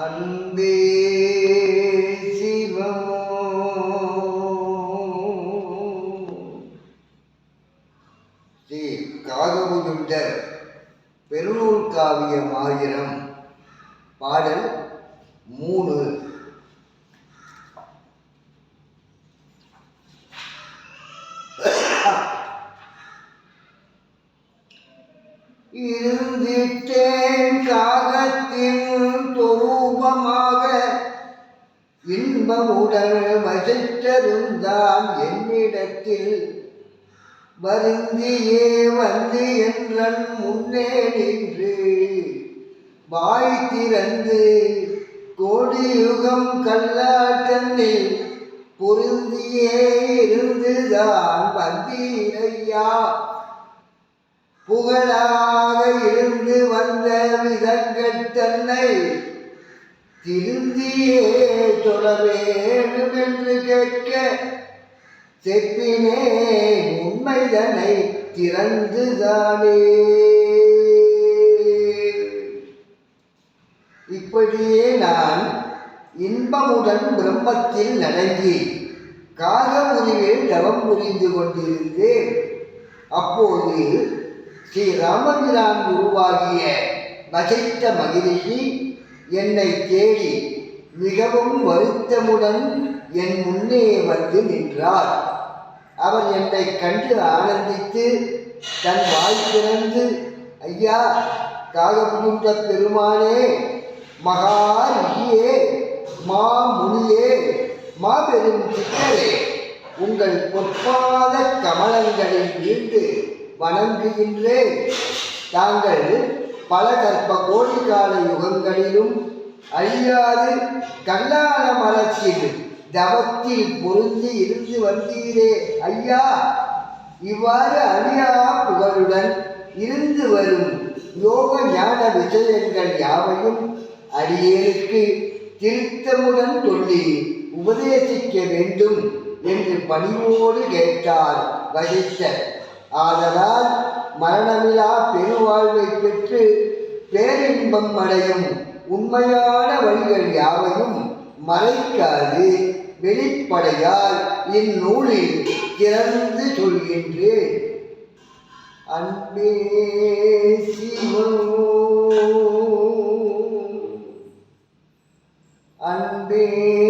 அன்பே சிவம். ஸ்ரீ காகபுஜுண்டர் பெருநூல் காவியம் ஆயிரம் பாடல் மூணு. இருந்திட்டேன் காகத்தின் இன்பமுடன் வசித்தருந்தான் என்னிடத்தில். வருந்தியே வந்து என்றன் முன்னே நின்று. வாய் திறந்து கோடியுகம் கல்லாட்டனில் பொருந்தியே இருந்துதான் வந்தீரையா புகழாக இருந்து வந்த விதங்கள் தன்னை திருந்தியே தொழ வேண்டும் என்று கேட்க செப்பினே உண்மைதனை திறந்துதானே. இப்படியே நான் இன்பமுடன் பிரம்மத்தில் நடந்தி காக உருவில் தவம் புரிந்து கொண்டிருந்தேன். அப்போது ஸ்ரீ ராமபிரான் உருவாகிய வசித்த மகிழ்ச்சி என்னை தேடி மிகவும் வருத்தமுடன் என் முன்னே வந்து நின்றார். அவர் என்னை கண்டு ஆனந்தித்து தன் வாய் திறந்து ஐயா காகபுகுந்த பெருமானே மகா ரிஷியே மா முனியே மாபெரும் சித்தரே உங்கள் பொற்பாத கமலங்களில் வீழ்ந்து வணங்குகின்றேன். தாங்கள் பல கற்ப கோடி கால யுகங்களிலும் அழியாது கல்லான மலர்ச்சியில் தவத்தில் பொருந்தி இருந்து வந்தீரே ஐயா. இவ்வாறு அழியா புகழுடன் இருந்து வரும் யோக ஞான விஷயங்கள் யாவையும் அடியேருக்கு திருத்தமுடன் சொல்லி உபதேசிக்க வேண்டும் என்று பணிவோடு கேட்டார் வசிஷ்டர். ஆதலால் மரணமிலா பெருவாழ்வை பெற்று பேரின்பம் அடையும் உண்மையான வழிகள் யாவையும் மறைக்காது. வெளிப்படையால் இந்நூலில் இறந்து சொல்கின்றேன். அன்பே சிவம் அன்பே